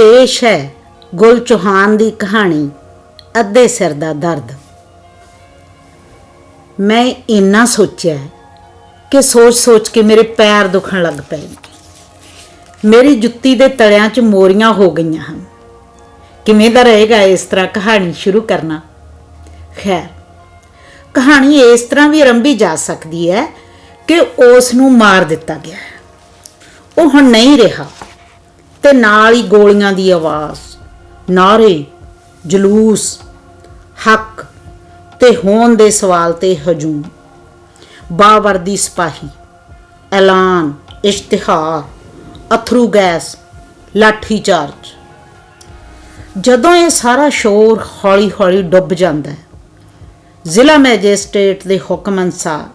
ਪੇਸ਼ ਹੈ ਗੁਲ ਚੌਹਾਨ ਦੀ ਕਹਾਣੀ, ਅੱਧੇ ਸਿਰ ਦਾ ਦਰਦ। ਮੈਂ ਇੰਨਾ ਸੋਚਿਆ ਕਿ ਸੋਚ-ਸੋਚ ਕੇ ਮੇਰੇ ਪੈਰ ਦੁਖਣ ਲੱਗ ਪਏ। ਮੇਰੀ ਜੁੱਤੀ ਦੇ ਤਲਿਆਂ 'ਚ ਮੋਰੀਆਂ ਹੋ ਗਈਆਂ ਹਨ। ਕਿਵੇਂ ਦਾ ਰਹੇਗਾ ਇਸ ਤਰ੍ਹਾਂ ਕਹਾਣੀ ਸ਼ੁਰੂ ਕਰਨਾ? ਖੈਰ, ਕਹਾਣੀ ਇਸ ਤਰ੍ਹਾਂ ਵੀ ਆਰੰਭੀ ਜਾ ਸਕਦੀ ਹੈ ਕਿ ਉਸ ਨੂੰ ਮਾਰ ਦਿੱਤਾ ਗਿਆ ਹੈ। ਉਹ ਹੁਣ ਨਹੀਂ ਰਿਹਾ। ਤੇ ਨਾਲ ਹੀ ਗੋਲੀਆਂ ਦੀ ਆਵਾਜ਼ ਨਾਰੇ ਜਲੂਸ, ਹੱਕ ਤੇ ਹੋਣ ਦੇ ਸਵਾਲ ਤੇ ਹਜੂਮ, ਬਾਵਰਦੀ ਸਿਪਾਹੀ, ਐਲਾਨ, ਇਸ਼ਤਿਹਾਰ, ਅਥਰੂ ਗੈਸ, ਲਾਠੀ ਚਾਰਜ। ਜਦੋਂ ਇਹ ਸਾਰਾ ਸ਼ੋਰ ਹੌਲੀ-ਹੌਲੀ ਡੁੱਬ ਜਾਂਦਾ ਹੈ, ਜ਼ਿਲ੍ਹਾ ਮੈਜਿਸਟ੍ਰੇਟ ਦੇ ਹੁਕਮ ਅਨਸਾਰ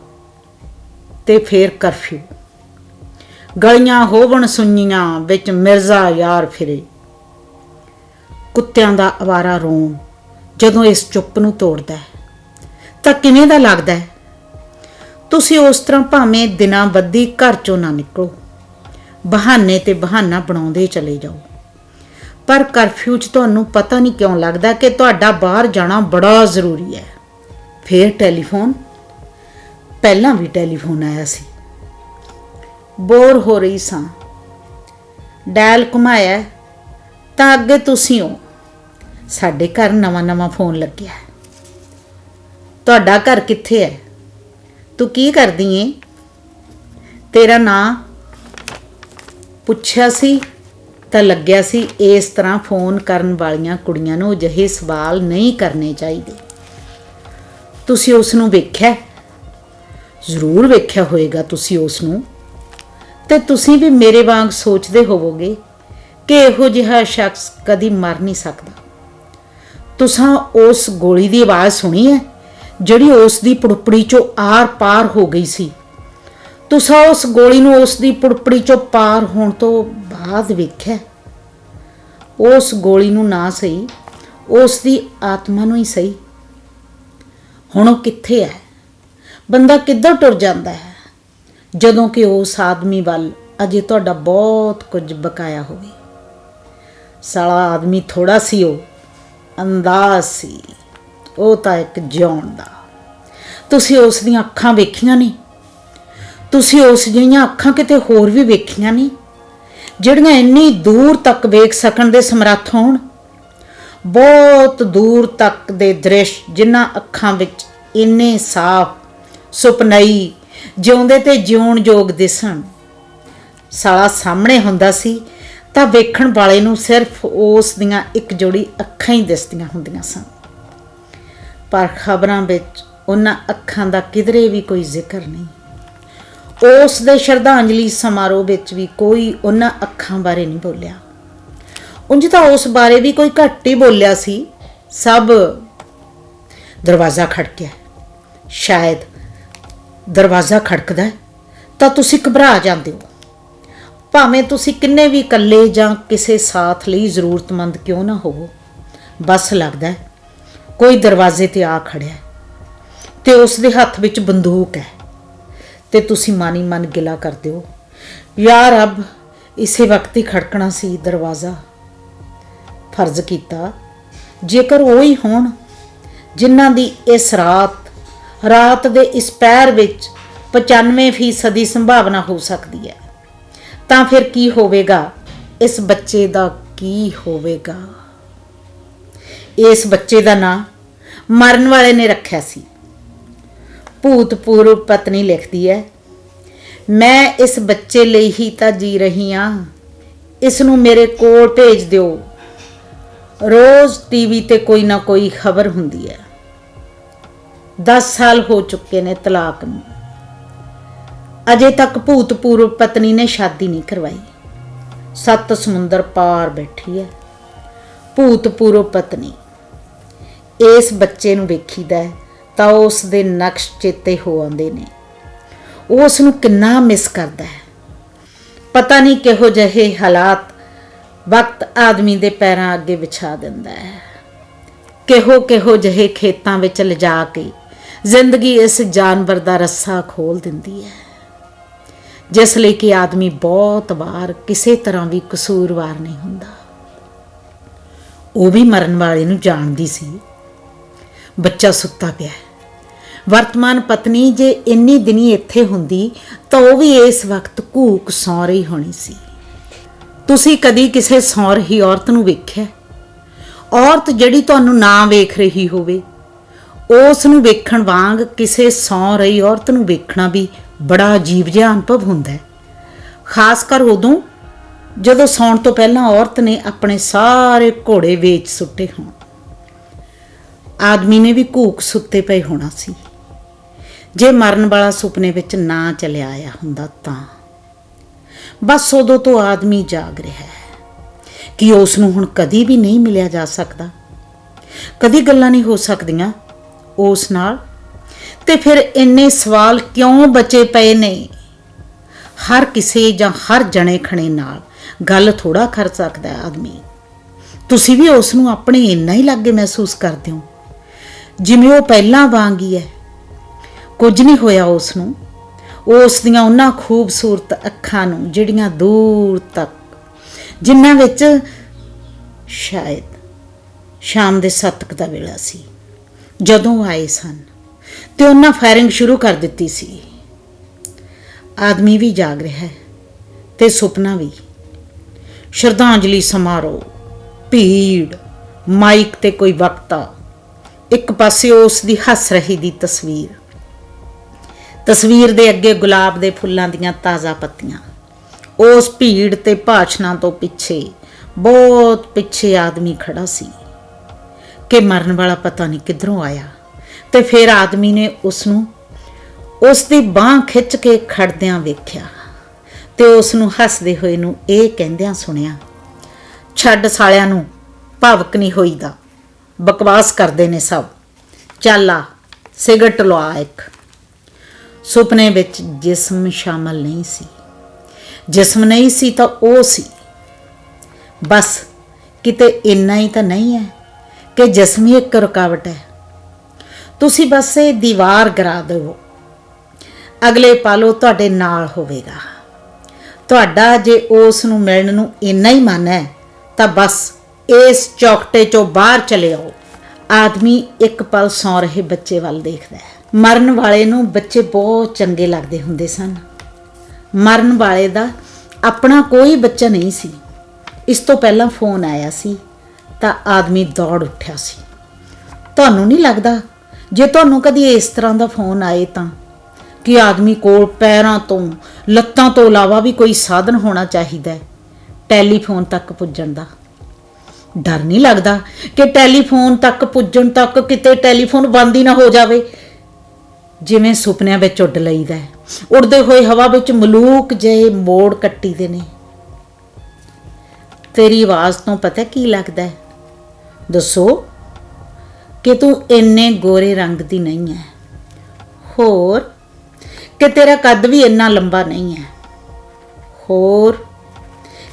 ਤੇ ਫਿਰ ਕਰਫਿਊ। ਗਲੀਆਂ ਹੋਵਣ ਸੁੰਨੀਆਂ ਵਿੱਚ ਮਿਰਜ਼ਾ ਯਾਰ ਫਿਰੇ। ਕੁੱਤਿਆਂ ਦਾ ਆਵਾਰਾ ਰੋਣ ਜਦੋਂ ਇਸ ਚੁੱਪ ਨੂੰ ਤੋੜਦਾ ਤਾਂ ਕਿਵੇਂ ਦਾ ਲੱਗਦਾ ਹੈ? ਤੁਸੀਂ ਉਸ ਤਰ੍ਹਾਂ ਭਾਵੇਂ ਦਿਨਾਂ ਬੱਧੀ ਘਰ ਚੋਂ ਨਾ ਨਿਕਲੋ। ਬਹਾਨੇ ਤੇ ਬਹਾਨਾ ਬਣਾਉਂਦੇ ਚਲੇ ਜਾਓ। ਪਰ ਕਰਫਿਊ 'ਚ ਤੁਹਾਨੂੰ ਪਤਾ ਨਹੀਂ ਕਿਉਂ ਲੱਗਦਾ ਕਿ ਤੁਹਾਡਾ ਬਾਹਰ ਜਾਣਾ ਬੜਾ ਜ਼ਰੂਰੀ ਹੈ। ਫੇਰ ਟੈਲੀਫੋਨ? ਪਹਿਲਾਂ ਵੀ ਟੈਲੀਫੋਨ ਆਇਆ ਸੀ। ਬੋਰ ਹੋ ਰਹੀ ਸਾਂ। ਡਾਇਲ ਘੁਮਾਇਆ, ਤਾਂ ਅੱਗੇ ਤੁਸੀਂ ਹੋ। ਸਾਡੇ ਘਰ ਨਵਾਂ-ਨਵਾਂ ਫੋਨ ਲੱਗਿਆ ਤੁਹਾਡਾ ਘਰ ਕਿੱਥੇ ਹੈ? ਤੂੰ ਕੀ ਕਰਦੀ ਏ? ਤੇਰਾ ਨਾਂ? ਪੁੱਛਿਆ ਸੀ, ਤਾਂ ਲੱਗਿਆ ਸੀ ਇਸ ਤਰ੍ਹਾਂ ਫੋਨ ਕਰਨ ਵਾਲੀਆਂ ਕੁੜੀਆਂ ਨੂੰ ਅਜਿਹੇ ਸਵਾਲ ਨਹੀਂ ਕਰਨੇ ਚਾਹੀਦੇ। ਤੁਸੀਂ ਉਸ ਨੂੰ ਵੇਖਿਆ? ਜ਼ਰੂਰ ਵੇਖਿਆ ਹੋਵੇਗਾ ਤੁਸੀਂ ਉਸ ਨੂੰ। ਤੇ ਤੁਸੀਂ ਵੀ ਮੇਰੇ ਵਾਂਗ ਸੋਚਦੇ ਹੋਵੋਗੇ ਕਿ ਇਹੋ ਜਿਹਾ ਸ਼ਖਸ ਕਦੀ ਮਰ ਨਹੀਂ ਸਕਦਾ। ਤੁਸੀਂ ਉਸ ਗੋਲੀ ਦੀ ਆਵਾਜ਼ ਸੁਣੀ ਹੈ, ਜਿਹੜੀ ਉਸ ਦੀ ਪੁੜਪੜੀ ਚੋਂ ਆਰ-ਪਾਰ ਹੋ ਗਈ ਸੀ? ਤੁਸੀਂ ਉਸ ਗੋਲੀ ਨੂੰ ਉਸ ਦੀ ਪੁੜਪੜੀ ਚੋਂ ਪਾਰ ਹੋਣ ਤੋਂ ਬਾਅਦ ਵੇਖਿਆ? ਉਸ ਗੋਲੀ ਨੂੰ ਨਾ ਸਹੀ, ਉਸ ਦੀ ਆਤਮਾ ਨੂੰ ਹੀ ਸਹੀ। ਹੁਣ ਉਹ ਕਿੱਥੇ ਹੈ? ਬੰਦਾ ਕਿੱਧਰ ਟੁਰ ਜਾਂਦਾ ਹੈ? ਜਦੋਂ ਕਿ ਉਸ ਆਦਮੀ ਵੱਲ ਅਜੇ ਤੁਹਾਡਾ ਬਹੁਤ ਕੁਝ ਬਕਾਇਆ ਹੋਵੇ। ਸਾਲਾ ਆਦਮੀ ਥੋੜਾ ਸੀ ਉਹ, ਅੰਦਾਜ਼ ਸੀ। ਉਹ ਤਾਂ ਇੱਕ ਜਿਉਣ ਦਾ। ਤੁਸੀਂ ਉਸ ਦੀਆਂ ਅੱਖਾਂ ਵੇਖੀਆਂ ਨਹੀਂ। ਤੁਸੀਂ ਉਸ ਜਿਹੀਆਂ ਅੱਖਾਂ ਕਿਤੇ ਹੋਰ ਵੀ ਵੇਖੀਆਂ ਨਹੀਂ, ਜਿਹੜੀਆਂ ਇੰਨੀ ਦੂਰ ਤੱਕ ਵੇਖ ਸਕਣ ਦੇ ਸਮਰੱਥ ਹੋਣ। ਬਹੁਤ ਦੂਰ ਤੱਕ ਦੇ ਦ੍ਰਿਸ਼ ਜਿਨ੍ਹਾਂ ਅੱਖਾਂ ਵਿੱਚ ਇੰਨੇ ਸਾਫ਼, ਸੁਪਨਈ ਜਿਉਂਦੇ ਤੇ ਜਿਉਣ ਯੋਗ ਦਿਸਣ। ਸਾਲਾ ਸਾਹਮਣੇ ਹੁੰਦਾ ਸੀ ਤਾਂ ਵੇਖਣ ਵਾਲੇ ਨੂੰ ਸਿਰਫ ਉਸ ਦੀਆਂ ਇੱਕ ਜੋੜੀ ਅੱਖਾਂ ਹੀ ਦਿਸਦੀਆਂ ਹੁੰਦੀਆਂ ਸਨ। ਪਰ ਖਬਰਾਂ ਵਿੱਚ ਉਹਨਾਂ ਅੱਖਾਂ ਦਾ ਕਿਧਰੇ ਵੀ ਕੋਈ ਜ਼ਿਕਰ ਨਹੀਂ। ਉਸ ਦੇ ਸ਼ਰਧਾਂਜਲੀ ਸਮਾਰੋਹ ਵਿੱਚ ਵੀ ਕੋਈ ਉਹਨਾਂ ਅੱਖਾਂ ਬਾਰੇ ਨਹੀਂ ਬੋਲਿਆ। ਉਂਝ ਤਾਂ ਉਸ ਬਾਰੇ ਵੀ ਕੋਈ ਘੱਟ ਹੀ ਬੋਲਿਆ ਸੀ। ਸਭ ਦਰਵਾਜ਼ਾ ਖੜਕਿਆ। ਸ਼ਾਇਦ ਦਰਵਾਜ਼ਾ ਖੜਕਦਾ ਹੈ, ਤਾਂ ਤੁਸੀਂ ਘਬਰਾ ਜਾਂਦੇ ਹੋ। ਭਾਵੇਂ ਤੁਸੀਂ ਕਿੰਨੇ ਵੀ ਇਕੱਲੇ ਜਾਂ ਕਿਸੇ ਸਾਥ ਲਈ ਜ਼ਰੂਰਤਮੰਦ ਕਿਉਂ ਨਾ ਹੋਵੋ, ਬਸ ਲੱਗਦਾ ਹੈ, ਕੋਈ ਦਰਵਾਜ਼ੇ ਤੇ ਆ ਖੜਿਆ ਹੈ ਤੇ ਉਸ ਦੇ ਹੱਥ ਵਿੱਚ ਬੰਦੂਕ ਹੈ। ਤੇ ਤੁਸੀਂ ਮਾਨੀ ਮਨ ਗਿਲਾ ਕਰਦੇ ਹੋ ਯਾਰ ਰੱਬ, ਇਸੇ ਵਕਤ ਹੀ ਖੜਕਣਾ ਸੀ ਦਰਵਾਜ਼ਾ। ਫਰਜ਼ ਕੀਤਾ, ਜੇਕਰ ਉਹ ਹੀ ਹੋਣ, ਜਿਨ੍ਹਾਂ ਦੀ ਇਸ ਰਾਤ ਰਾਤ ਦੇ ਇਸ ਪੈਰ ਵਿੱਚ 95% ਦੀ ਸੰਭਾਵਨਾ ਹੋ ਸਕਦੀ ਹੈ। ਤਾਂ ਫਿਰ ਕੀ ਹੋਵੇਗਾ? ਇਸ ਬੱਚੇ ਦਾ ਕੀ ਹੋਵੇਗਾ? ਇਸ ਬੱਚੇ ਦਾ ਨਾਂ ਮਰਨ ਵਾਲੇ ਨੇ ਰੱਖਿਆ ਸੀ। ਭੂਤਪੂਰਵ ਪਤਨੀ ਲਿਖਦੀ ਹੈ, ਮੈਂ ਇਸ ਬੱਚੇ ਲਈ ਹੀ ਤਾਂ ਜੀ ਰਹੀ ਹਾਂ। ਇਸ ਨੂੰ ਮੇਰੇ ਕੋਲ ਭੇਜ ਦਿਓ। ਰੋਜ਼ ਟੀਵੀ ਤੇ ਕੋਈ ਨਾ ਕੋਈ ਖਬਰ ਹੁੰਦੀ ਹੈ। 10 ਸਾਲ ਹੋ ਚੁੱਕੇ ਨੇ ਤਲਾਕ ਨੂੰ। ਅਜੇ ਤੱਕ ਭੂਤਪੂਰਵ ਪਤਨੀ ਨੇ ਸ਼ਾਦੀ ਨਹੀਂ ਕਰਵਾਈ। ਸੱਤ ਸਮੁੰਦਰ ਪਾਰ ਬੈਠੀ ਹੈ। ਭੂਤਪੂਰਵ ਪਤਨੀ ਇਸ ਬੱਚੇ ਨੂੰ ਵੇਖੀਦਾ ਹੈ ਤਾਂ ਉਸ ਦੇ ਨਕਸ਼ ਚੇਤੇ ਹੋ ਆਉਂਦੇ ਨੇ। ਉਹ ਉਸ ਨੂੰ ਕਿੰਨਾ ਮਿਸ ਕਰਦਾ ਹੈ। ਪਤਾ ਨਹੀਂ ਕਿਹੋ ਜਿਹੇ ਹਾਲਾਤ ਵਕਤ ਆਦਮੀ ਦੇ ਪੈਰਾਂ ਅੱਗੇ ਵਿਛਾ ਦਿੰਦਾ ਹੈ। ਕਿਹੋ ਕਿਹੋ ਜਿਹੇ ਖੇਤਾਂ ਵਿੱਚ ਲਿਜਾ ਕੇ ਜ਼ਿੰਦਗੀ ਇਸ ਜਾਨਵਰ ਦਾ ਰੱਸਾ ਖੋਲ ਦਿੰਦੀ ਹੈ। ਜਿਸ ਲਈ ਕਿ ਆਦਮੀ ਬਹੁਤ ਵਾਰ ਕਿਸੇ ਤਰ੍ਹਾਂ ਵੀ ਕਸੂਰਵਾਰ ਨਹੀਂ ਹੁੰਦਾ। ਉਹ ਵੀ ਮਰਨ ਵਾਲੇ ਨੂੰ ਜਾਣਦੀ ਸੀ। ਬੱਚਾ ਸੁੱਤਾ ਪਿਆ ਹੈ। ਵਰਤਮਾਨ ਪਤਨੀ ਜੇ ਇੰਨੀ ਦਿਨੀ ਇੱਥੇ ਹੁੰਦੀ, ਤਾਂ ਉਹ ਵੀ ਇਸ ਵਕਤ ਘੂਕ ਸੌਂ ਰਹੀ ਹੋਣੀ ਸੀ। ਤੁਸੀਂ ਕਦੀ ਕਿਸੇ ਸੌਂ ਰਹੀ ਔਰਤ ਨੂੰ ਵੇਖਿਆ? ਔਰਤ ਜਿਹੜੀ ਤੁਹਾਨੂੰ ਨਾ ਵੇਖ ਰਹੀ ਹੋਵੇ ਉਸ ਨੂੰ ਵੇਖਣ ਵਾਂਗ ਕਿਸੇ ਸੌਂ ਰਹੀ ਔਰਤ ਨੂੰ ਵੇਖਣਾ ਵੀ ਬੜਾ ਅਜੀਬ ਜਿਹਾ ਅਨੁਭਵ ਹੁੰਦਾ ਹੈ। ਖਾਸ ਕਰ ਉਦੋਂ ਜਦੋਂ ਸੌਣ ਤੋਂ ਪਹਿਲਾਂ ਔਰਤ ਨੇ ਆਪਣੇ ਸਾਰੇ ਘੋੜੇ ਵੇਚ ਸੁੱਟੇ ਹੋਣ। ਆਦਮੀ ਨੇ ਵੀ ਘੂਕ ਸੁੱਤੇ ਪਏ ਹੋਣਾ ਸੀ। ਜੇ ਮਰਨ ਵਾਲਾ ਸੁਪਨੇ ਵਿੱਚ ਨਾ ਚਲਿਆ ਆਇਆ ਹੁੰਦਾ ਤਾਂ। ਬਸ ਉਦੋਂ ਤੋਂ ਆਦਮੀ ਜਾਗ ਰਿਹਾ ਹੈ ਕਿ ਉਸ ਨੂੰ ਹੁਣ ਕਦੀ ਵੀ ਨਹੀਂ ਮਿਲਿਆ ਜਾ ਸਕਦਾ। ਕਦੀ ਗੱਲਾਂ ਨਹੀਂ ਹੋ ਸਕਦੀਆਂ ਉਸ ਨਾਲ। ਤੇ ਫਿਰ ਇੰਨੇ ਸਵਾਲ ਕਿਉਂ ਬਚੇ ਪਏ ਨੇ? ਹਰ ਕਿਸੇ ਜਾਂ ਹਰ ਜਣੇ ਖਣੇ ਨਾਲ ਗੱਲ ਥੋੜਾ ਕਰ ਸਕਦਾ ਆਦਮੀ। ਤੁਸੀਂ ਵੀ ਉਸ ਨੂੰ ਆਪਣੇ ਇੰਨਾ ਹੀ ਲੱਗੇ ਮਹਿਸੂਸ ਕਰਦੇ ਹੋ। ਜਿਵੇਂ ਉਹ ਪਹਿਲਾਂ ਵਾਂਗ ਹੀ ਹੈ। ਕੁਝ ਨਹੀਂ ਹੋਇਆ ਉਸ ਨੂੰ। ਉਸ ਦੀਆਂ ਉਹਨਾਂ ਖੂਬਸੂਰਤ ਅੱਖਾਂ ਨੂੰ ਜਿਹੜੀਆਂ ਦੂਰ ਤੱਕ, ਜਿਨ੍ਹਾਂ ਵਿੱਚ ਸ਼ਾਇਦ ਸ਼ਾਮ ਦੇ ਸੱਤਕ ਦਾ ਵੇਲਾ ਸੀ। ਜਦੋਂ ਆਏ ਸਨ ਤੇ ਉਹਨਾਂ ਫਾਇਰਿੰਗ ਸ਼ੁਰੂ ਕਰ ਦਿੱਤੀ ਸੀ। ਆਦਮੀ ਵੀ ਜਾਗ ਰਿਹਾ ਹੈ ਤੇ ਸੁਪਨਾ ਵੀ। ਸ਼ਰਧਾਂਜਲੀ ਸਮਾਰੋਹ, ਭੀੜ, ਮਾਈਕ ਤੇ ਕੋਈ ਵਕਤਾ, ਇੱਕ ਪਾਸੇ ਉਸ ਦੀ ਹੱਸ ਰਹੀ ਦੀ ਤਸਵੀਰ। ਤਸਵੀਰ ਦੇ ਅੱਗੇ ਗੁਲਾਬ ਦੇ ਫੁੱਲਾਂ ਦੀਆਂ ਤਾਜ਼ਾ ਪੱਤੀਆਂ। ਉਸ ਭੀੜ ਤੇ ਭਾਸ਼ਣਾਂ ਤੋਂ ਪਿੱਛੇ, ਬਹੁਤ ਪਿੱਛੇ ਆਦਮੀ ਖੜਾ ਸੀ। ਕਿ ਮਰਨ ਵਾਲਾ ਪਤਾ ਨਹੀਂ ਕਿੱਧਰੋਂ ਆਇਆ। ਤੇ ਫਿਰ ਆਦਮੀ ਨੇ ਉਸ ਨੂੰ ਉਸ ਦੀ ਬਾਹ ਖਿੱਚ ਕੇ ਖੜਦਿਆਂ ਵੇਖਿਆ ਤੇ ਉਸ ਨੂੰ ਹੱਸਦੇ ਹੋਏ ਨੂੰ ਇਹ ਕਹਿੰਦਿਆਂ ਸੁਣਿਆ, ਛੱਡ ਸਾਲਿਆਂ ਨੂੰ, ਭਾਵਕ ਨਹੀਂ ਹੋਈਦਾ। ਬਕਵਾਸ ਕਰਦੇ ਨੇ ਸਭ। ਚੱਲ ਆ, ਸਿਗਰਟ ਲਵਾ ਇੱਕ। ਸੁਪਨੇ ਵਿੱਚ ਜਿਸਮ ਸ਼ਾਮਲ ਨਹੀਂ ਸੀ। ਜਿਸਮ ਨਹੀਂ ਸੀ ਤਾਂ ਉਹ ਸੀ। ਬਸ, ਕਿਤੇ ਇੰਨਾ ਹੀ ਤਾਂ ਨਹੀਂ ਹੈ। ਕਿ ਜਿਸਮ ਇੱਕ ਰੁਕਾਵਟ ਹੈ। ਤੁਸੀਂ ਬਸ ਇਹ ਦੀਵਾਰ ਗਰਾ ਦਿਓ ਅਗਲੇ ਪਲ ਉਹ ਤੁਹਾਡੇ ਨਾਲ ਹੋਵੇਗਾ। ਤੁਹਾਡਾ ਜੇ ਉਸ ਨੂੰ ਮਿਲਣ ਨੂੰ ਇੰਨਾ ਹੀ ਮਨ ਹੈ, ਤਾਂ ਬਸ ਇਸ ਚੌਕਟੇ ਚੋਂ ਬਾਹਰ ਚਲੇ ਆਓ। ਆਦਮੀ ਇੱਕ ਪਲ ਸੌਂ ਰਹੇ ਬੱਚੇ ਵੱਲ ਦੇਖਦਾ ਹੈ। ਮਰਨ ਵਾਲੇ ਨੂੰ ਬੱਚੇ ਬਹੁਤ ਚੰਗੇ ਲੱਗਦੇ ਹੁੰਦੇ ਸਨ। ਮਰਨ ਵਾਲੇ ਦਾ ਆਪਣਾ ਕੋਈ ਬੱਚਾ ਨਹੀਂ ਸੀ। ਇਸ ਤੋਂ ਪਹਿਲਾਂ ਫੋਨ ਆਇਆ ਸੀ। ਤਾਂ ਆਦਮੀ ਦੌੜ ਉੱਠਿਆ ਸੀ। ਤੁਹਾਨੂੰ ਨਹੀਂ ਲੱਗਦਾ? ਜੇ ਤੁਹਾਨੂੰ ਕਦੀ ਇਸ ਤਰ੍ਹਾਂ ਦਾ ਫੋਨ ਆਏ ਤਾਂ, ਕਿ ਆਦਮੀ ਕੋਲ ਪੈਰਾਂ ਤੋਂ, ਲੱਤਾਂ ਤੋਂ ਇਲਾਵਾ ਵੀ ਕੋਈ ਸਾਧਨ ਹੋਣਾ ਚਾਹੀਦਾ ਹੈ, ਟੈਲੀਫੋਨ ਤੱਕ ਪੁੱਜਣ ਦਾ? ਡਰ ਨਹੀਂ ਲੱਗਦਾ ਕਿ ਟੈਲੀਫੋਨ ਤੱਕ ਪੁੱਜਣ ਤੱਕ ਕਿਤੇ ਟੈਲੀਫੋਨ ਬੰਦ ਹੀ ਨਾ ਹੋ ਜਾਵੇ? ਜਿਵੇਂ ਸੁਪਨਿਆਂ ਵਿੱਚ ਉੱਡ ਲਈਦਾ ਹੈ। ਉੜਦੇ ਹੋਏ ਹਵਾ ਵਿੱਚ ਮਲੂਕ ਜਿਹੇ ਮੋੜ ਕੱਟੀਦੇ ਨੇ। ਤੇਰੀ ਆਵਾਜ਼ ਤੋਂ ਪਤਾ ਕੀ ਲੱਗਦਾ ਹੈ? ਦੱਸੋ ਕਿ ਤੂੰ ਇੰਨੇ ਗੋਰੇ ਰੰਗ ਦੀ ਨਹੀਂ ਹੈ ਹੋਰ ਕਿ ਤੇਰਾ ਕੱਦ ਵੀ ਇੰਨਾ ਲੰਬਾ ਨਹੀਂ ਹੈ ਹੋਰ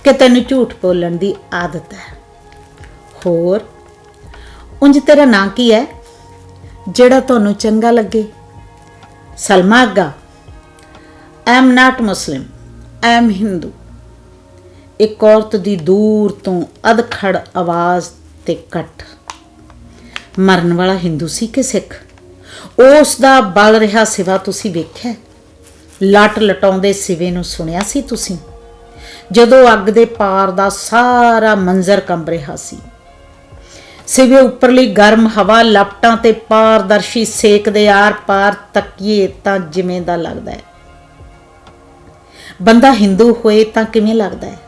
ਕਿ ਤੈਨੂੰ ਝੂਠ ਬੋਲਣ ਦੀ ਆਦਤ ਹੈ ਹੋਰ ਉਂਝ ਤੇਰਾ ਨਾਂ ਕੀ ਹੈ ਜਿਹੜਾ ਤੁਹਾਨੂੰ ਚੰਗਾ ਲੱਗੇ? Salma Agha I am not Muslim I am Hindu ਇੱਕ ਔਰਤ ਦੀ ਦੂਰ ਤੋਂ ਅਧਖੜ ਆਵਾਜ਼ ਤੇ ਕੱਟ ਮਰਨ ਵਾਲਾ ਹਿੰਦੂ ਸੀ ਕਿ ਸਿੱਖ? ਉਸ ਦਾ ਬਲ ਰਿਹਾ ਸਿਵਾ ਤੁਸੀਂ ਵੇਖਿਆ? ਲਟ ਲਟਾਉਂਦੇ ਸਿਵੇ ਨੂੰ ਸੁਣਿਆ ਸੀ ਤੁਸੀਂ? ਜਦੋਂ ਅੱਗ ਦੇ ਪਾਰ ਦਾ ਸਾਰਾ ਮੰਜ਼ਰ ਕੰਬ ਰਿਹਾ ਸੀ। ਸਿਵੇ ਉੱਪਰਲੀ ਗਰਮ ਹਵਾ ਲਪਟਾਂ ਤੇ ਪਾਰਦਰਸ਼ੀ ਸੇਕ ਦੇ ਆਰ-ਪਾਰ ਤੱਕੀਏ ਤਾਂ ਜਿਵੇਂ ਦਾ ਲੱਗਦਾ ਹੈ। ਬੰਦਾ ਹਿੰਦੂ ਹੋਏ ਤਾਂ ਕਿਵੇਂ ਲੱਗਦਾ ਹੈ?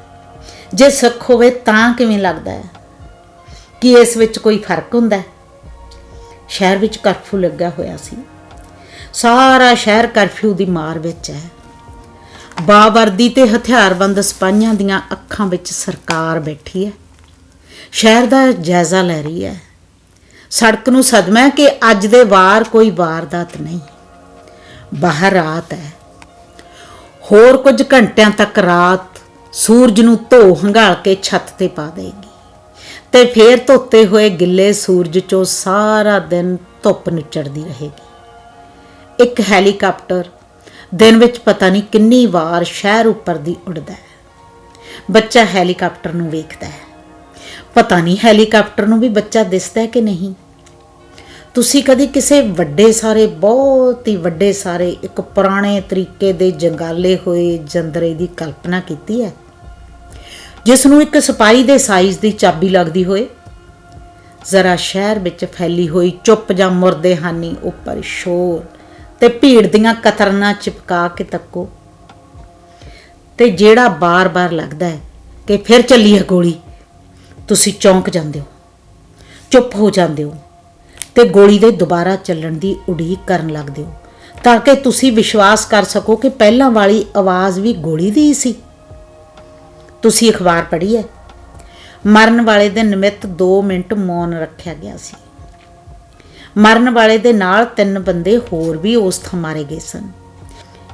ਜੇ ਸਿੱਖ ਹੋਵੇ ਤਾਂ ਕਿਵੇਂ ਲੱਗਦਾ ਹੈ? ਕੀ ਇਸ ਵਿੱਚ ਕੋਈ ਫ਼ਰਕ ਹੁੰਦਾ ਹੈ? ਸ਼ਹਿਰ ਵਿੱਚ ਕਰਫਿਊ ਲੱਗਾ ਹੋਇਆ ਸੀ। ਸਾਰਾ ਸ਼ਹਿਰ ਕਰਫਿਊ ਦੀ ਮਾਰ ਵਿੱਚ ਹੈ। ਬਾਵਰਦੀ ਤੇ ਹਥਿਆਰਬੰਦ ਸਿਪਾਹੀਆਂ ਦੀਆਂ ਅੱਖਾਂ ਵਿੱਚ ਸਰਕਾਰ ਬੈਠੀ ਹੈ। ਸ਼ਹਿਰ ਦਾ ਜਾਇਜ਼ਾ ਲੈ ਰਹੀ ਹੈ। ਸੜਕ ਨੂੰ ਸਦਮਾ ਹੈ ਕਿ ਅੱਜ ਦੇ ਵਾਰ ਕੋਈ ਵਾਰਦਾਤ ਨਹੀਂ। ਬਾਹਰ ਰਾਤ ਹੈ। ਹੋਰ ਕੁਝ ਘੰਟਿਆਂ ਤੱਕ ਰਾਤ ਸੂਰਜ ਨੂੰ ਧੋ ਹੰਗਾਲ ਕੇ ਛੱਤ ਤੇ ਪਾ ਦੇਗੀ। ਤੇ ਫੇਰ ਧੋਤੇ ਹੋਏ ਗਿੱਲੇ ਸੂਰਜ ਚੋਂ ਸਾਰਾ ਦਿਨ ਧੁੱਪ ਨਿਚੜਦੀ ਰਹੇਗੀ। ਇੱਕ ਹੈਲੀਕਾਪਟਰ ਦਿਨ ਵਿੱਚ ਪਤਾ ਨਹੀਂ ਕਿੰਨੀ ਵਾਰ ਸ਼ਹਿਰ ਉੱਪਰ ਦੀ ਉੱਡਦਾ ਹੈ। ਬੱਚਾ ਹੈਲੀਕਾਪਟਰ ਨੂੰ ਵੇਖਦਾ ਹੈ। ਪਤਾ ਨਹੀਂ ਹੈਲੀਕਾਪਟਰ ਨੂੰ ਵੀ ਬੱਚਾ ਦਿਸਦਾ ਹੈ ਕਿ ਨਹੀਂ। ਤੁਸੀਂ ਕਦੀ ਕਿਸੇ ਵੱਡੇ ਸਾਰੇ, ਬਹੁਤ ਹੀ ਵੱਡੇ ਸਾਰੇ, ਇੱਕ ਪੁਰਾਣੇ ਤਰੀਕੇ ਦੇ ਜੰਗਾਲੇ ਹੋਏ ਜੰਦਰੇ ਦੀ ਕਲਪਨਾ ਕੀਤੀ ਹੈ? ਜਿਸ ਨੂੰ ਇੱਕ ਸਿਪਾਹੀ ਦੇ ਸਾਈਜ਼ ਦੀ ਚਾਬੀ ਲੱਗਦੀ ਹੋਏ, ਜ਼ਰਾ ਸ਼ਹਿਰ ਵਿੱਚ ਫੈਲੀ ਹੋਈ ਚੁੱਪ ਜਾਂ ਮੁਰਦੇ ਹਾਨੀ ਉੱਪਰ ਸ਼ੋਰ ਤੇ ਭੀੜ ਦੀਆਂ ਕਤਰਨਾਂ ਚਿਪਕਾ ਕੇ ਤੱਕੋ। ਤੇ ਜਿਹੜਾ ਬਾਰ-ਬਾਰ ਲੱਗਦਾ ਹੈ ਕਿ ਫਿਰ ਚੱਲੀ ਹੈ ਗੋਲੀ, ਤੁਸੀਂ ਚੌਂਕ ਜਾਂਦੇ ਹੋ, ਚੁੱਪ ਹੋ ਜਾਂਦੇ ਹੋ ਤੇ ਗੋਲੀ ਦੇ ਦੁਬਾਰਾ ਚੱਲਣ ਦੀ ਉਡੀਕ ਕਰਨ ਲੱਗਦੇ ਹੋ, ਤਾਂ ਕਿ ਤੁਸੀਂ ਵਿਸ਼ਵਾਸ ਕਰ ਸਕੋ ਕਿ ਪਹਿਲਾਂ ਵਾਲੀ ਆਵਾਜ਼ ਵੀ ਗੋਲੀ ਦੀ ਹੀ ਸੀ। ਤੁਸੀਂ ਅਖਬਾਰ ਪੜ੍ਹੀ ਹੈ? ਮਰਨ ਵਾਲੇ ਦੇ ਨਿਮਿਤ 2 ਮਿੰਟ ਮੌਨ ਰੱਖਿਆ ਗਿਆ ਸੀ। ਮਰਨ ਵਾਲੇ ਦੇ ਨਾਲ ਤਿੰਨ ਬੰਦੇ ਹੋਰ ਵੀ ਉਸ ਥਾਂ ਮਾਰੇ ਗਏ ਸਨ।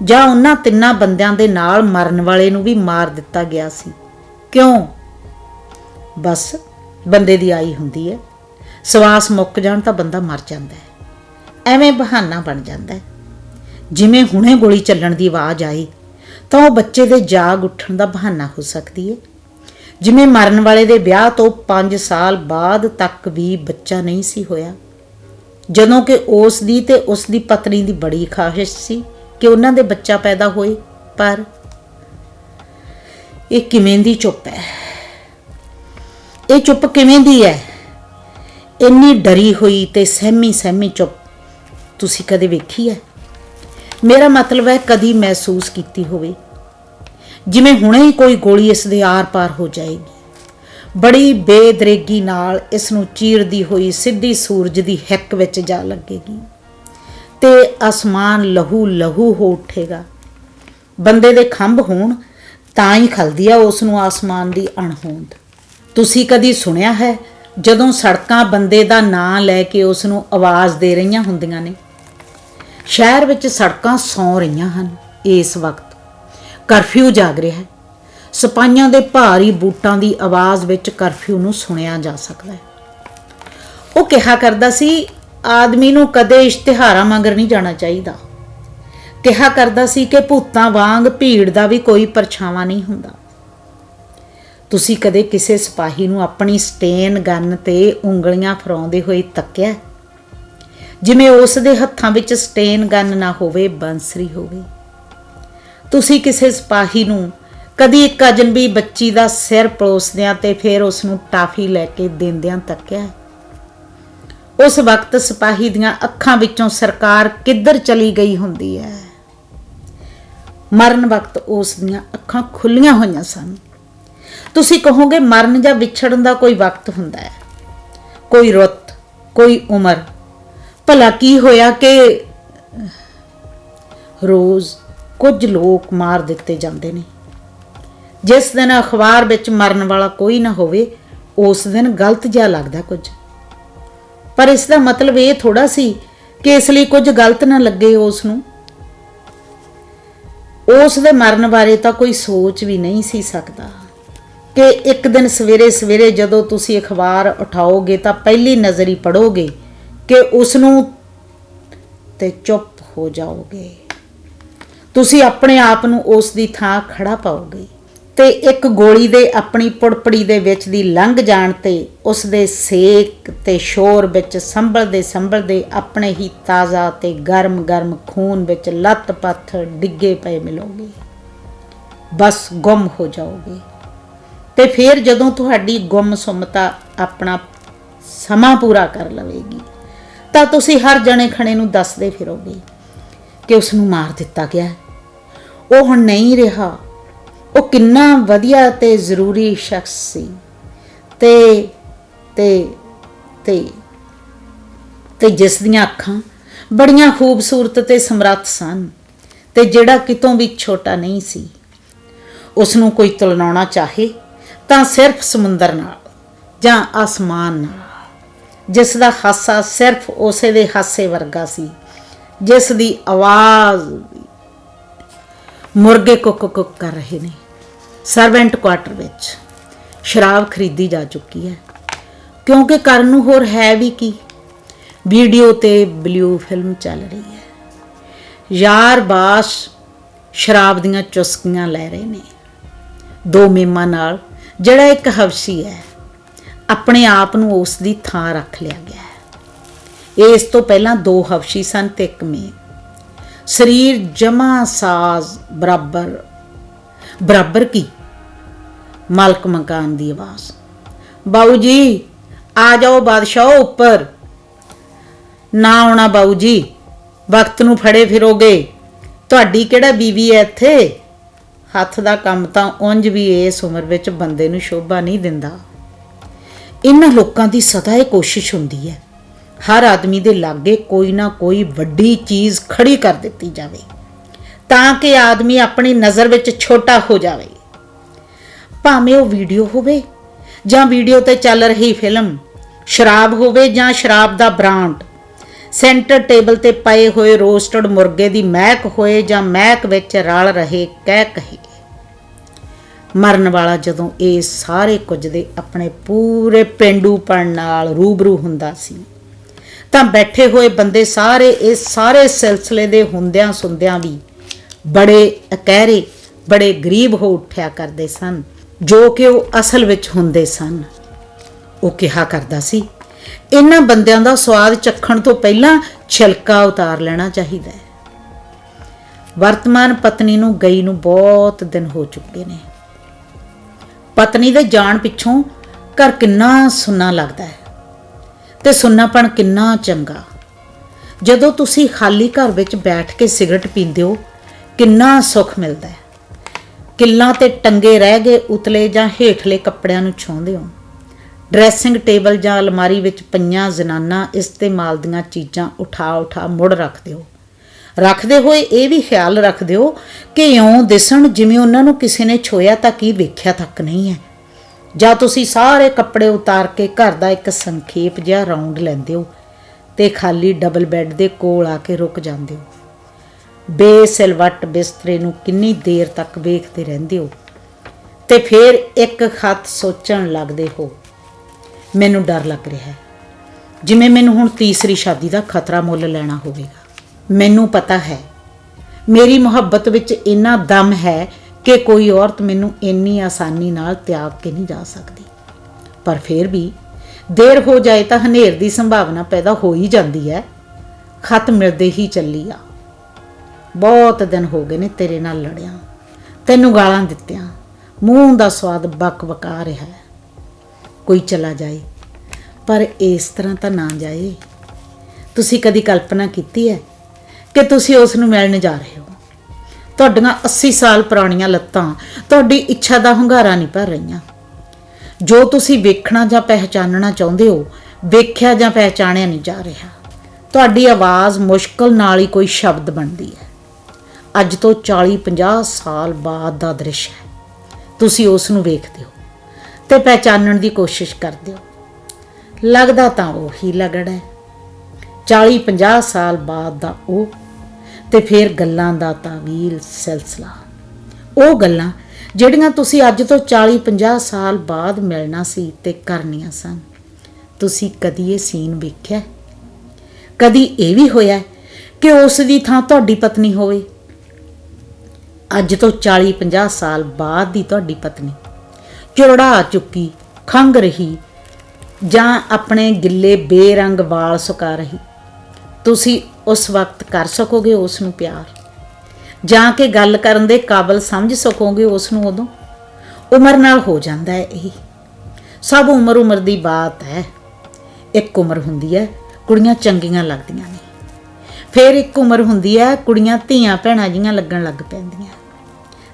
ਜਾਂ ਉਹਨਾਂ ਤਿੰਨਾਂ ਬੰਦਿਆਂ ਦੇ ਨਾਲ ਮਰਨ ਵਾਲੇ ਨੂੰ ਵੀ ਮਾਰ ਦਿੱਤਾ ਗਿਆ ਸੀ। ਕਿਉਂ? ਬਸ, ਬੰਦੇ ਦੀ ਆਈ ਹੁੰਦੀ ਹੈ। ਸਵਾਸ ਮੁੱਕ ਜਾਣ ਤਾਂ ਬੰਦਾ ਮਰ ਜਾਂਦਾ ਹੈ। ਐਵੇਂ ਬਹਾਨਾ ਬਣ ਜਾਂਦਾ ਹੈ। ਜਿਵੇਂ ਹੁਣੇ ਗੋਲੀ ਚੱਲਣ ਦੀ ਆਵਾਜ਼ ਆਈ ਤਾਂ ਉਹ ਬੱਚੇ ਦੇ ਜਾਗ ਉੱਠਣ ਦਾ ਬਹਾਨਾ ਹੋ ਸਕਦੀ ਹੈ ਜਿਵੇਂ ਮਰਨ ਵਾਲੇ ਦੇ ਵਿਆਹ ਤੋਂ 5 ਸਾਲ ਬਾਅਦ ਤੱਕ ਵੀ ਬੱਚਾ ਨਹੀਂ ਸੀ ਹੋਇਆ। ਜਦੋਂ ਕਿ ਉਸ ਦੀ ਤੇ ਉਸ ਦੀ ਪਤਨੀ ਦੀ ਬੜੀ ਖਾਹਿਸ਼ ਸੀ ਕਿ ਉਹਨਾਂ ਦੇ ਬੱਚਾ ਪੈਦਾ ਹੋਏ, ਪਰ ਇਹ ਕਿਵੇਂ ਦੀ ਚੁੱਪ ਹੈ? ਇਹ ਚੁੱਪ ਕਿਵੇਂ ਦੀ ਹੈ? ਇੰਨੀ ਡਰੀ ਹੋਈ ਤੇ ਸਹਿਮੀ ਸਹਿਮੀ ਚੁੱਪ ਤੁਸੀਂ ਕਦੇ ਵੇਖੀ ਹੈ? ਮੇਰਾ ਮਤਲਬ ਹੈ ਕਦੀ ਮਹਿਸੂਸ ਕੀਤੀ ਹੋਵੇ। ਜਿਵੇਂ ਹੁਣੇ ਹੀ ਕੋਈ ਗੋਲੀ ਇਸ ਦੇ ਆਰ-ਪਾਰ ਹੋ ਜਾਏਗੀ। ਬੜੀ ਬੇਦਰੇਗੀ ਨਾਲ ਇਸ ਨੂੰ ਚੀਰਦੀ ਹੋਈ ਸਿੱਧੀ ਸੂਰਜ ਦੀ ਹਿੱਕ ਵਿੱਚ ਜਾ ਲੱਗੇਗੀ। ਤੇ ਅਸਮਾਨ ਲਹੂ ਲਹੂ ਹੋ ਉੱਠੇਗਾ। ਬੰਦੇ ਦੇ ਖੰਭ ਹੋਣ, ਤਾਂ ਹੀ ਖਲਦੀ ਆ ਉਸ ਨੂੰ ਆਸਮਾਨ ਦੀ ਅਣਹੋਂਦ। ਤੁਸੀਂ ਕਦੀ ਸੁਣਿਆ ਹੈ, ਜਦੋਂ ਸੜਕਾਂ ਬੰਦੇ ਦਾ ਨਾਂ ਲੈ ਕੇ ਉਸ ਨੂੰ ਆਵਾਜ਼ ਦੇ ਰਹੀਆਂ ਹੁੰਦੀਆਂ ਨੇ? ਸ਼ਹਿਰ ਵਿੱਚ ਸੜਕਾਂ ਸੌਂ ਰਹੀਆਂ ਹਨ ਇਸ ਵਕਤ। ਕਰਫਿਊ ਜਾਗ ਰਿਹਾ ਹੈ। ਸਿਪਾਹੀਆਂ ਦੇ ਭਾਰੀ ਬੂਟਾਂ ਦੀ ਆਵਾਜ਼ ਵਿੱਚ ਕਰਫਿਊ ਨੂੰ ਸੁਣਿਆ ਜਾ ਸਕਦਾ ਹੈ। ਉਹ ਕਿਹਾ ਕਰਦਾ ਸੀ, ਆਦਮੀ ਨੂੰ ਕਦੇ ਇਸ਼ਤਿਹਾਰਾਂ ਮਗਰ ਨਹੀਂ ਜਾਣਾ ਚਾਹੀਦਾ। ਕਿਹਾ ਕਰਦਾ ਸੀ ਕਿ ਭੂਤਾਂ ਵਾਂਗ ਭੀੜ ਦਾ ਵੀ ਕੋਈ ਪਰਛਾਵਾਂ ਨਹੀਂ ਹੁੰਦਾ। ਤੁਸੀਂ ਕਦੇ ਕਿਸੇ ਸਿਪਾਹੀ ਨੂੰ ਆਪਣੀ ਸਟੇਨ ਗਨ ਤੇ ਉਂਗਲੀਆਂ ਫਰਾਉਂਦੇ ਹੋਏ ਤੱਕਿਆ ਜਿਵੇਂ ਉਸ ਦੇ ਹੱਥਾਂ ਵਿੱਚ ਸਟੇਨ ਗਨ ਨਾ ਹੋਵੇ, ਬੰਸਰੀ ਹੋਵੇ। ਤੁਸੀਂ ਕਿਸੇ ਸਿਪਾਹੀ ਨੂੰ ਕਦੀ ਇੱਕ ਅਜਨਬੀ ਬੱਚੀ ਦਾ ਸਿਰ ਪਰੋਸਦਿਆਂ ਤੇ ਫਿਰ ਉਸ ਨੂੰ ਟਾਫੀ ਲੈ ਕੇ ਦਿੰਦਿਆਂ ਤੱਕਿਆ ਉਸ ਵਕਤ ਸਿਪਾਹੀ ਦੀਆਂ ਅੱਖਾਂ ਵਿੱਚੋਂ ਸਰਕਾਰ ਕਿੱਧਰ ਚਲੀ ਗਈ ਹੁੰਦੀ ਹੈ? ਮਰਨ ਵਕਤ ਉਸ ਦੀਆਂ ਅੱਖਾਂ ਖੁੱਲੀਆਂ ਹੋਈਆਂ ਸਨ। ਤੁਸੀਂ ਕਹੋਗੇ ਮਰਨ ਜਾਂ ਵਿਛੜਨ ਦਾ ਕੋਈ ਵਕਤ ਹੁੰਦਾ ਹੈ? ਕੋਈ ਰੁੱਤ, ਕੋਈ ਉਮਰ ਭਲਾ ਕੀ ਹੋਇਆ ਕਿ ਰੋਜ਼ ਕੁਝ ਲੋਕ ਮਾਰ ਦਿੱਤੇ ਜਾਂਦੇ ਨੇ? ਜਿਸ ਦਿਨ ਅਖਬਾਰ ਵਿੱਚ ਮਰਨ ਵਾਲਾ ਕੋਈ ਨਾ ਹੋਵੇ, ਉਸ ਦਿਨ ਗਲਤ ਜਿਹਾ ਲੱਗਦਾ ਕੁਝ। ਪਰ ਇਸ ਦਾ ਮਤਲਬ ਇਹ ਥੋੜਾ ਸੀ ਕਿ ਇਸ ਲਈ ਕੁਝ ਗਲਤ ਨਾ ਲੱਗੇ ਉਸ ਨੂੰ। ਉਸ ਦੇ ਮਰਨ ਬਾਰੇ ਤਾਂ ਕੋਈ ਸੋਚ ਵੀ ਨਹੀਂ ਸੀ ਸਕਦਾ। ਕਿ ਇੱਕ ਦਿਨ ਸਵੇਰੇ ਸਵੇਰੇ ਜਦੋਂ ਤੁਸੀਂ ਅਖਬਾਰ ਉਠਾਓਗੇ ਤਾਂ ਪਹਿਲੀ ਨਜ਼ਰੀ ਹੀ ਪੜੋਗੇ ਕਿ ਉਸ ਨੂੰ ਤੇ ਚੁੱਪ ਹੋ ਜਾਓਗੇ। ਤੁਸੀਂ ਆਪਣੇ ਆਪ ਨੂੰ ਉਸ ਦੀ ਥਾਂ ਖੜਾ ਪਾਓਗੇ ਤੇ ਇੱਕ ਗੋਲੀ ਦੇ ਆਪਣੀ ਪੁੜਪੜੀ ਦੇ ਵਿੱਚ ਦੀ ਲੰਘ ਜਾਣ ਤੇ ਉਸ ਦੇ ਸੇਕ ਤੇ ਸ਼ੋਰ ਵਿੱਚ ਸੰਭਲਦੇ ਸੰਭਲਦੇ ਆਪਣੇ ਹੀ ਤਾਜ਼ਾ ਤੇ ਗਰਮ-ਗਰਮ ਖੂਨ ਵਿੱਚ ਲੱਤ-ਪੱਥ ਡਿੱਗੇ ਪਏ ਮਿਲੋਗੇ। ਬਸ ਗੁੰਮ ਹੋ ਜਾਓਗੇ। ਤੇ ਫਿਰ ਜਦੋਂ ਤੁਹਾਡੀ ਗੁੰਮ ਸੁਮਤਾ ਆਪਣਾ ਸਮਾਂ ਪੂਰਾ ਕਰ ਲਵੇਗੀ। ਤਾਂ ਤੁਸੀਂ ਹਰ ਜਣੇ ਖਣੇ ਨੂੰ ਦੱਸਦੇ ਫਿਰੋਗੇ ਕਿ ਉਸ ਨੂੰ ਮਾਰ ਦਿੱਤਾ ਗਿਆ ਉਹ ਹੁਣ ਨਹੀਂ ਰਿਹਾ। ਉਹ ਕਿੰਨਾ ਵਧੀਆ ਤੇ ਜ਼ਰੂਰੀ ਸ਼ਖਸ ਸੀ। ਤੇ ਤੇ ਤੇ ਤੇ ਜਿਸ ਦੀਆਂ ਅੱਖਾਂ ਬੜੀਆਂ ਖੂਬਸੂਰਤ ਤੇ ਸਮਰੱਥ ਸਨ ਤੇ ਜਿਹੜਾ ਕਿਤੋਂ ਵੀ ਛੋਟਾ ਨਹੀਂ ਸੀ। ਉਸ ਨੂੰ ਕੋਈ ਤੁਲਨਾਉਣਾ ਚਾਹੇ ਤਾਂ ਸਿਰਫ ਸਮੁੰਦਰ ਨਾਲ ਜਾਂ ਆਸਮਾਨ ਨਾਲ। ਜਿਸ ਦਾ ਹਾਸਾ ਸਿਰਫ ਉਸੇ ਦੇ ਹਾਸੇ ਵਰਗਾ ਸੀ, ਜਿਸ ਦੀ ਆਵਾਜ਼ ਮੁਰਗੇ ਕੁੱਕ ਕੁੱਕ ਕਰ ਰਹੇ ਨੇ। ਸਰਵੈਂਟ ਕੁਆਟਰ ਵਿੱਚ ਸ਼ਰਾਬ ਖਰੀਦੀ ਜਾ ਚੁੱਕੀ ਹੈ। ਕਿਉਂਕਿ ਕਰਨ ਨੂੰ ਹੋਰ ਹੈ ਵੀ ਕੀ? ਵੀਡੀਓ ਤੇ ਬਲੂ ਫਿਲਮ ਚੱਲ ਰਹੀ ਹੈ। ਯਾਰ ਬਾਸ ਸ਼ਰਾਬ ਦੀਆਂ ਚੁਸਕੀਆਂ ਲੈ ਰਹੇ ਨੇ। ਦੋ ਮੇਮਾਂ ਨਾਲ, ਜਿਹੜਾ ਇੱਕ ਹਵਸੀ ਹੈ। ਆਪਣੇ ਆਪ ਨੂੰ ਉਸ ਦੀ ਥਾਂ ਰੱਖ ਲਿਆ ਗਿਆ ਹੈ। ਇਹ ਇਸ ਤੋਂ ਪਹਿਲਾਂ ਦੋ ਹਵਸ਼ੀ ਸਨ ਤੇ ਇੱਕ ਮੇ ਸਰੀਰ ਜਮਾ ਸਾਜ਼ ਬਰਾਬਰ। ਬਰਾਬਰ ਕੀ? ਮਾਲਕ ਮਕਾਨ ਦੀ ਆਵਾਜ਼। ਬਾਊ ਜੀ, ਆ ਜਾਓ ਬਾਦਸ਼ਾਹ ਉੱਪਰ। ਨਾ ਆਉਣਾ ਬਾਊ ਜੀ, ਵਕਤ ਨੂੰ ਫੜੇ ਫਿਰੋਗੇ। ਤੁਹਾਡੀ ਕਿਹੜਾ ਬੀਵੀ ਹੈ ਇੱਥੇ? ਹੱਥ ਦਾ ਕੰਮ ਤਾਂ ਉਂਝ ਵੀ ਇਸ ਉਮਰ ਵਿੱਚ ਬੰਦੇ ਨੂੰ ਸ਼ੋਭਾ ਨਹੀਂ ਦਿੰਦਾ। ਇਹਨਾਂ ਲੋਕਾਂ ਦੀ ਸਦਾ ਇਹ ਕੋਸ਼ਿਸ਼ ਹੁੰਦੀ ਹੈ। ਹਰ ਆਦਮੀ ਦੇ ਲਾਗੇ ਕੋਈ ਨਾ ਕੋਈ ਵੱਡੀ ਚੀਜ਼ ਖੜੀ ਕਰ ਦਿੱਤੀ ਜਾਵੇ, ਤਾਂ ਕਿ ਆਦਮੀ ਆਪਣੀ ਨਜ਼ਰ ਵਿੱਚ ਛੋਟਾ ਹੋ ਜਾਵੇ। ਭਾਵੇਂ ਉਹ ਵੀਡੀਓ ਹੋਵੇ ਜਾਂ ਵੀਡੀਓ ਤੇ ਚੱਲ ਰਹੀ ਫਿਲਮ, ਸ਼ਰਾਬ ਹੋਵੇ ਜਾਂ ਸ਼ਰਾਬ ਦਾ ਬ੍ਰਾਂਡ, ਸੈਂਟਰ ਟੇਬਲ ਤੇ ਪਏ ਹੋਏ ਰੋਸਟਡ ਮੁਰਗੇ ਦੀ ਮਹਿਕ ਹੋਏ ਜਾਂ ਮਹਿਕ ਵਿੱਚ ਰਲ ਰਹੇ ਕਹਿ ਕਹੇ। ਮਰਨ ਵਾਲਾ ਜਦੋਂ ਇਹ ਸਾਰੇ ਕੁਝ ਦੇ ਆਪਣੇ ਪੂਰੇ ਪਿੰਡੂਪਣ ਨਾਲ ਰੂਬਰੂ ਹੁੰਦਾ ਸੀ। ਤਾਂ ਬੈਠੇ ਹੋਏ ਬੰਦੇ ਸਾਰੇ ਇਸ ਸਾਰੇ ਸਿਲਸਿਲੇ ਦੇ ਹੁੰਦਿਆਂ ਸੁੰਦਿਆਂ ਵੀ ਬੜੇ ਅਕਹਿਰੇ, ਬੜੇ ਗਰੀਬ ਹੋ ਉੱਠਿਆ ਕਰਦੇ ਸਨ, ਜੋ ਕਿ ਉਹ ਅਸਲ ਵਿੱਚ ਹੁੰਦੇ ਸਨ। ਉਹ ਕਿਹਾ ਕਰਦਾ ਸੀ, ਇਹਨਾਂ ਬੰਦਿਆਂ ਦਾ ਸਵਾਦ ਚੱਖਣ ਤੋਂ ਪਹਿਲਾਂ ਛਿਲਕਾ ਉਤਾਰ ਲੈਣਾ ਚਾਹੀਦਾ ਹੈ। ਵਰਤਮਾਨ ਪਤਨੀ ਨੂੰ ਗਈ ਨੂੰ ਬਹੁਤ ਦਿਨ ਹੋ ਚੁੱਕੇ ਨੇ। ਪਤਨੀ ਦੇ ਜਾਣ ਪਿੱਛੋਂ ਘਰ ਕਿੰਨਾ ਸੁੰਨਾ ਲੱਗਦਾ ਹੈ ਤੇ ਸੁੰਨਾਪਣ ਕਿੰਨਾ ਚੰਗਾ। ਜਦੋਂ ਤੁਸੀਂ ਖਾਲੀ ਘਰ ਵਿੱਚ ਬੈਠ ਕੇ ਸਿਗਰਟ ਪੀਂਦੇ ਹੋ, ਕਿੰਨਾ ਸੁੱਖ ਮਿਲਦਾ ਹੈ। ਕਿੱਲਾਂ ਤੇ ਟੰਗੇ ਰਹਿ ਗਏ ਉਤਲੇ ਜਾਂ ਹੇਠਲੇ ਕੱਪੜਿਆਂ ਨੂੰ ਛੋਹਦੇ ਹੋ। ਡਰੈਸਿੰਗ ਟੇਬਲ ਜਾਂ ਅਲਮਾਰੀ ਵਿੱਚ ਪਈਆਂ ਜ਼ਨਾਨਾ ਇਸਤੇਮਾਲ ਦੀਆਂ ਚੀਜ਼ਾਂ ਉਠਾ ਉਠਾ ਮੁੜ ਰੱਖਦੇ ਹੋ। ਰੱਖਦੇ ਹੋਏ ਇਹ ਵੀ ਖਿਆਲ ਰੱਖਦੇ ਹੋ ਕਿ ਇਉਂ ਦਿਸਣ ਜਿਵੇਂ ਉਹਨਾਂ ਨੂੰ ਕਿਸੇ ਨੇ ਛੋਇਆ ਤਾਂ ਕੀ ਵੇਖਿਆ ਤੱਕ ਨਹੀਂ ਹੈ। ਜਾਂ ਤੁਸੀਂ ਸਾਰੇ ਕੱਪੜੇ ਉਤਾਰ ਕੇ ਘਰ ਦਾ ਇੱਕ ਸੰਖੇਪ ਜਿਹਾ ਰਾਉਂਡ ਲੈਂਦੇ ਹੋ ਤੇ ਖਾਲੀ ਡਬਲ ਬੈੱਡ ਦੇ ਕੋਲ ਆ ਕੇ ਰੁਕ ਜਾਂਦੇ ਹੋ। ਬੇਸਿਲਵਟ ਬਿਸਤਰੇ ਨੂੰ ਕਿੰਨੀ ਦੇਰ ਤੱਕ ਵੇਖਦੇ ਰਹਿੰਦੇ ਹੋ ਤੇ ਫਿਰ ਇੱਕ ਖਤ ਸੋਚਣ ਲੱਗਦੇ ਹੋ। ਮੈਨੂੰ ਡਰ ਲੱਗ ਰਿਹਾ ਹੈ। ਜਿਵੇਂ ਮੈਨੂੰ ਹੁਣ ਤੀਸਰੀ ਸ਼ਾਦੀ ਦਾ ਖਤਰਾ ਮੁੱਲ ਲੈਣਾ ਹੋਵੇਗਾ। ਮੈਨੂੰ ਪਤਾ ਹੈ। ਮੇਰੀ ਮੁਹੱਬਤ ਵਿੱਚ ਇੰਨਾ ਦਮ ਹੈ ਕਿ ਕੋਈ ਔਰਤ ਮੈਨੂੰ ਇੰਨੀ ਆਸਾਨੀ ਨਾਲ ਤਿਆਗ ਕੇ ਨਹੀਂ ਜਾ ਸਕਦੀ। ਪਰ ਫਿਰ ਵੀ ਦੇਰ ਹੋ ਜਾਏ ਤਾਂ ਹਨੇਰ ਦੀ ਸੰਭਾਵਨਾ ਪੈਦਾ ਹੋ ਹੀ ਜਾਂਦੀ ਹੈ। ਖਤ ਮਿਲਦੇ ਹੀ ਚੱਲੀ ਆ। ਬਹੁਤ ਦਿਨ ਹੋ ਗਏ ਨੇ ਤੇਰੇ ਨਾਲ ਲੜਿਆ ਤੈਨੂੰ ਗਾਲਾਂ ਦਿੱਤੀਆਂ। ਮੂੰਹ ਦਾ ਸਵਾਦ ਬਕ ਬਕਾ ਰਿਹਾ ਹੈ। ਕੋਈ ਚਲਾ ਜਾਏ। ਪਰ ਇਸ ਤਰ੍ਹਾਂ ਤਾਂ ਨਾ ਜਾਏ। ਤੁਸੀਂ ਕਦੀ ਕਲਪਨਾ ਕੀਤੀ ਹੈ ਕਿ ਤੁਸੀਂ ਉਸ ਨੂੰ ਮਿਲਣ ਜਾ ਰਹੇ ਹੋ। ਤੁਹਾਡੀਆਂ 80 ਸਾਲ ਪੁਰਾਣੀਆਂ ਲੱਤਾਂ, ਤੁਹਾਡੀ ਇੱਛਾ ਦਾ ਹੁੰਗਾਰਾ ਨਹੀਂ ਭਰ ਰਹੀਆਂ। ਜੋ ਤੁਸੀਂ ਵੇਖਣਾ ਜਾਂ ਪਹਿਚਾਨਣਾ ਚਾਹੁੰਦੇ ਹੋ, ਵੇਖਿਆ ਜਾਂ ਪਹਿਚਾਣਿਆ ਨਹੀਂ ਜਾ ਰਿਹਾ। ਤੁਹਾਡੀ ਆਵਾਜ਼ ਮੁਸ਼ਕਲ ਨਾਲ ਹੀ ਕੋਈ ਸ਼ਬਦ ਬਣਦੀ ਹੈ। ਅੱਜ ਤੋਂ 40-50 ਸਾਲ ਬਾਅਦ ਦਾ ਦ੍ਰਿਸ਼ ਹੈ। ਤੁਸੀਂ ਉਸ ਨੂੰ ਵੇਖਦੇ ਹੋ ਤੇ ਪਹਿਚਾਨਣ ਦੀ ਕੋਸ਼ਿਸ਼ ਕਰਦੇ ਹੋ। ਲੱਗਦਾ ਤਾਂ ਉਹੀ ਲੱਗੜਾ ਹੈ। 40-50 ਸਾਲ ਬਾਅਦ ਦਾ ਉਹ ਤੇ ਫਿਰ ਗੱਲਾਂ ਦਾ ਤਾਵੀਲ ਸਿਲਸਿਲਾ। ਉਹ ਗੱਲਾਂ ਜਿਹੜੀਆਂ ਤੁਸੀਂ ਅੱਜ ਤੋਂ 40-50 ਸਾਲ ਬਾਅਦ ਮਿਲਣਾ ਸੀ ਤੇ ਕਰਨੀਆਂ ਸਨ। ਤੁਸੀਂ ਕਦੀ ਇਹ ਸੀਨ ਵੇਖਿਆ? ਕਦੀ ਇਹ ਵੀ ਹੋਇਆ ਕਿ ਉਸ ਦੀ ਥਾਂ ਤੁਹਾਡੀ ਪਤਨੀ ਹੋਵੇ? ਅੱਜ ਤੋਂ 40-50 ਸਾਲ ਬਾਅਦ ਦੀ ਤੁਹਾਡੀ ਪਤਨੀ। ਚੁਰੜਾ ਚੁੱਕੀ, ਖੰਗ ਰਹੀ ਜਾਂ ਆਪਣੇ ਗਿੱਲੇ ਬੇਰੰਗ ਵਾਲ ਸੁਕਾ ਰਹੀ। ਤੁਸੀਂ ਉਸ ਵਕਤ ਕਰ ਸਕੋਗੇ ਉਸ ਨੂੰ ਪਿਆਰ। ਜਾਂ ਕਿ ਗੱਲ ਕਰਨ ਦੇ ਕਾਬਲ ਸਮਝ ਸਕੋਗੇ ਉਸ ਨੂੰ ਉਦੋਂ। ਉਮਰ ਨਾਲ ਹੋ ਜਾਂਦਾ ਹੈ ਇਹ। ਸਭ ਉਮਰ ਉਮਰ ਦੀ ਬਾਤ ਹੈ। ਇੱਕ ਉਮਰ ਹੁੰਦੀ ਹੈ, ਕੁੜੀਆਂ ਚੰਗੀਆਂ ਲੱਗਦੀਆਂ ਨੇ। ਫਿਰ ਇੱਕ ਉਮਰ ਹੁੰਦੀ ਹੈ, ਕੁੜੀਆਂ ਧੀਆਂ ਭੈਣਾਂ ਜੀਆਂ ਲੱਗਣ ਲੱਗ ਪੈਂਦੀਆਂ।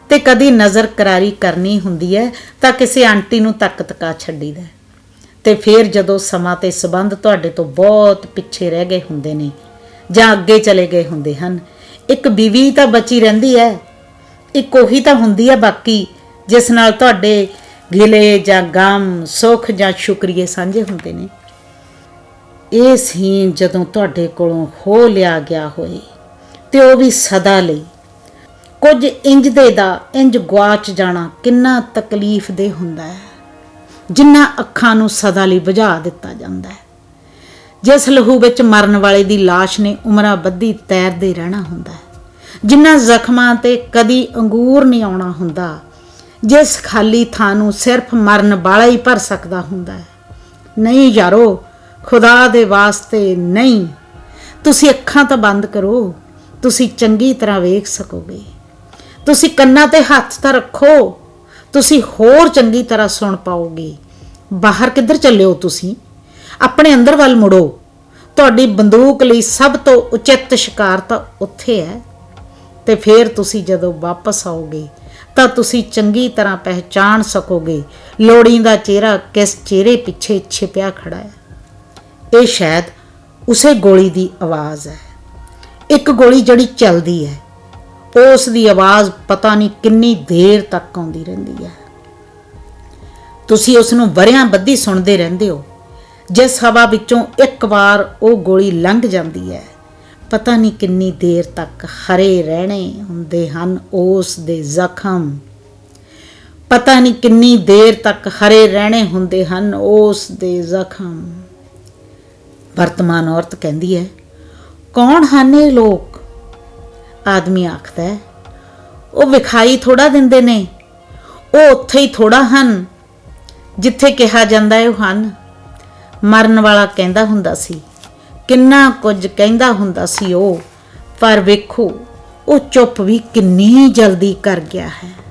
ਤੇ ਕਦੀ ਨਜ਼ਰ ਕਰਾਰੀ ਕਰਨੀ ਹੁੰਦੀ ਹੈ, ਤਾਂ ਕਿਸੇ ਆਂਟੀ ਨੂੰ ਤੱਕ ਤਕਾ ਛੱਡੀਦਾ ਹੈ। ਤੇ ਫਿਰ ਜਦੋਂ ਸਮਾਂ ਤੇ ਸਬੰਧ ਤੁਹਾਡੇ ਤੋਂ ਬਹੁਤ ਪਿੱਛੇ ਰਹਿ ਗਏ ਹੁੰਦੇ ਨੇ, ਜਾਂ ਅੱਗੇ ਚਲੇ ਗਏ ਹੁੰਦੇ ਹਨ, ਇੱਕ ਬੀਵੀ ਤਾਂ ਬਚੀ ਰਹਿੰਦੀ ਹੈ, ਇੱਕ ਉਹੀ ਤਾਂ ਹੁੰਦੀ ਹੈ ਬਾਕੀ, ਜਿਸ ਨਾਲ ਤੁਹਾਡੇ ਗਿਲੇ ਜਾਂ ਗਮ, ਸੁੱਖ ਜਾਂ ਸ਼ੁਕਰੀਏ ਸਾਂਝੇ ਹੁੰਦੇ ਨੇ। ਇਹ ਸੀਨ ਜਦੋਂ ਤੁਹਾਡੇ ਕੋਲੋਂ ਹੋ ਲਿਆ ਗਿਆ ਹੋਏ, ਤੇ ਉਹ ਵੀ ਸਦਾ ਲਈ। ਕੁਝ ਇੰਜ ਦੇ ਦਾ, ਇੰਜ ਗਵਾਚ ਜਾਣਾ ਕਿੰਨਾ ਤਕਲੀਫ ਦੇ ਹੁੰਦਾ ਹੈ। ਜਿੰਨਾ ਅੱਖਾਂ ਨੂੰ ਸਦਾ ਲਈ ਬੁਝਾ ਦਿੱਤਾ ਜਾਂਦਾ ਹੈ। ਜਿਸ ਲਹੂ ਵਿੱਚ ਮਰਨ ਵਾਲੇ ਦੀ লাশ ਨੇ ਉਮਰਾਂ ਬੱਧੀ ਤੈਰਦੇ ਰਹਿਣਾ ਹੁੰਦਾ ਹੈ। ਜਿੰਨਾ ਜ਼ਖਮਾਂ ਤੇ ਕਦੀ ਅੰਗੂਰ ਨਹੀਂ ਆਉਣਾ ਹੁੰਦਾ, ਜਿਸ ਖਾਲੀ ਥਾਂ ਨੂੰ ਸਿਰਫ ਮਰਨ ਵਾਲਾ ਹੀ ਭਰ ਸਕਦਾ ਹੁੰਦਾ ਹੈ। ਨਹੀਂ ਯਾਰੋ, ਖੁਦਾ ਦੇ ਵਾਸਤੇ ਨਹੀਂ। ਤੁਸੀਂ ਅੱਖਾਂ ਤਾਂ ਬੰਦ ਕਰੋ, ਤੁਸੀਂ ਚੰਗੀ ਤਰ੍ਹਾਂ ਵੇਖ ਸਕੋਗੇ। ਤੁਸੀਂ ਕੰਨਾਂ ਤੇ ਹੱਥ ਤਾਂ ਰੱਖੋ। ਤੁਸੀਂ ਹੋਰ ਚੰਗੀ ਤਰ੍ਹਾਂ ਸੁਣ ਪਾਓਗੇ। ਬਾਹਰ ਕਿੱਧਰ ਚੱਲਿਓ ਤੁਸੀਂ? ਆਪਣੇ ਅੰਦਰ ਵੱਲ ਮੁੜੋ। ਤੁਹਾਡੀ ਬੰਦੂਕ ਲਈ ਸਭ ਤੋਂ ਉਚਿਤ ਸ਼ਿਕਾਰ ਤਾਂ ਉੱਥੇ ਹੈ। ਤੇ ਫਿਰ ਤੁਸੀਂ ਜਦੋਂ ਵਾਪਸ ਆਓਗੇ, ਤਾਂ ਤੁਸੀਂ ਚੰਗੀ ਤਰ੍ਹਾਂ ਪਹਿਚਾਣ ਸਕੋਗੇ, ਲੋੜੀਂਦਾ ਚਿਹਰਾ ਕਿਸ ਚਿਹਰੇ ਪਿੱਛੇ ਛਿਪਿਆ ਖੜਾ ਹੈ। ਇਹ ਸ਼ਾਇਦ ਉਸੇ ਗੋਲੀ ਦੀ ਆਵਾਜ਼ ਹੈ। ਇੱਕ ਗੋਲੀ ਜਿਹੜੀ ਚੱਲਦੀ ਹੈ ਉਸ ਦੀ ਆਵਾਜ਼ ਪਤਾ ਨਹੀਂ ਕਿੰਨੀ ਦੇਰ ਤੱਕ ਆਉਂਦੀ ਰਹਿੰਦੀ ਹੈ। ਤੁਸੀਂ ਉਸ ਨੂੰ ਵਰਿਆਂ ਬੱਧੀ ਸੁਣਦੇ ਰਹਿੰਦੇ ਹੋ। ਜਿਸ ਹਵਾ ਵਿੱਚੋਂ ਇੱਕ ਵਾਰ ਉਹ ਗੋਲੀ ਲੰਘ ਜਾਂਦੀ ਹੈ, ਪਤਾ ਨਹੀਂ ਕਿੰਨੀ ਦੇਰ ਤੱਕ ਹਰੇ ਰਹਿਣੇ ਹੁੰਦੇ ਹਨ ਉਸ ਦੇ ਜ਼ਖਮ। ਪਤਾ ਨਹੀਂ ਕਿੰਨੀ ਦੇਰ ਤੱਕ ਹਰੇ ਰਹਿਣੇ ਹੁੰਦੇ ਹਨ ਉਸ ਦੇ ਜ਼ਖਮ। ਵਰਤਮਾਨ ਔਰਤ ਕਹਿੰਦੀ ਹੈ, ਕੌਣ ਹਨ ਇਹ ਲੋਕ? ਆਦਮੀ ਆਖਦਾ ਉਹ ਵਿਖਾਈ ਥੋੜਾ ਦਿੰਦੇ ਨੇ, ਉਹ ਉੱਥੇ ਹੀ ਥੋੜਾ ਹਨ, ਜਿੱਥੇ ਕਿਹਾ ਜਾਂਦਾ ਹੈ ਉਹ ਹਨ। ਮਰਨ ਵਾਲਾ ਕਹਿੰਦਾ ਹੁੰਦਾ ਸੀ, ਕਿੰਨਾ ਕੁਝ ਕਹਿੰਦਾ ਹੁੰਦਾ ਸੀ ਉਹ, ਪਰ ਵੇਖੋ, ਉਹ ਚੁੱਪ ਵੀ ਕਿੰਨੀ ਜਲਦੀ ਕਰ ਗਿਆ ਹੈ।